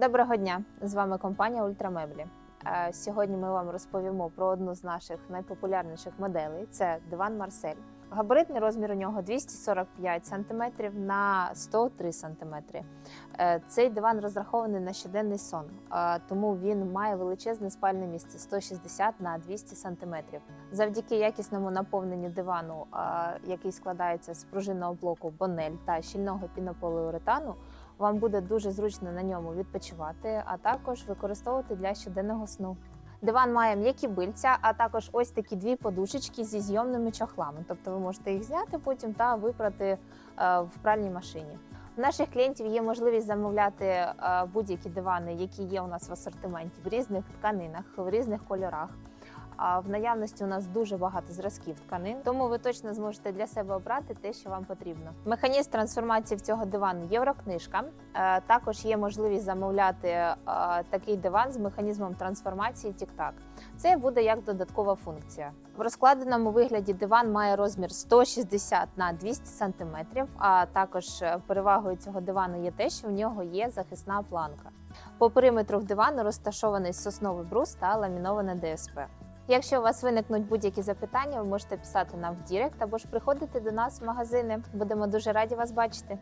Доброго дня! З вами компанія Ультрамеблі. Е, Сьогодні ми вам розповімо про одну з наших найпопулярніших моделей. Це диван Марсель. Габаритний розмір у нього 245 см на 103 см. Е, Цей диван розрахований на щоденний сон, е, тому він має величезне спальне місце 160 на 200 см. Завдяки якісному наповненню дивану, е, який складається з пружинного блоку бонель та щільного пінополіуретану, вам буде дуже зручно на ньому відпочивати, а також використовувати для щоденного сну. Диван має м'які бильця, а також ось такі дві подушечки зі зйомними чохлами. Тобто ви можете їх зняти потім та випрати е, в пральній машині. У наших клієнтів є можливість замовляти е, будь-які дивани, які є у нас в асортименті в різних тканинах, в різних кольорах. А в наявності у нас дуже багато зразків тканин, тому ви точно зможете для себе обрати те, що вам потрібно. Механізм трансформації в цього дивану єврокнижка. Е, Також є можливість замовляти е, такий диван з механізмом трансформації TikTak. Це буде як додаткова функція. В розкладеному вигляді диван має розмір 160 на 200 см, а також е, перевагою цього дивану є те, що в нього є захисна планка. По периметру в дивану розташований сосновий брус та ламіноване ДСП. Якщо у вас виникнуть будь-які запитання, ви можете писати нам в Дірект або ж приходити до нас в магазини. Будемо дуже раді вас бачити.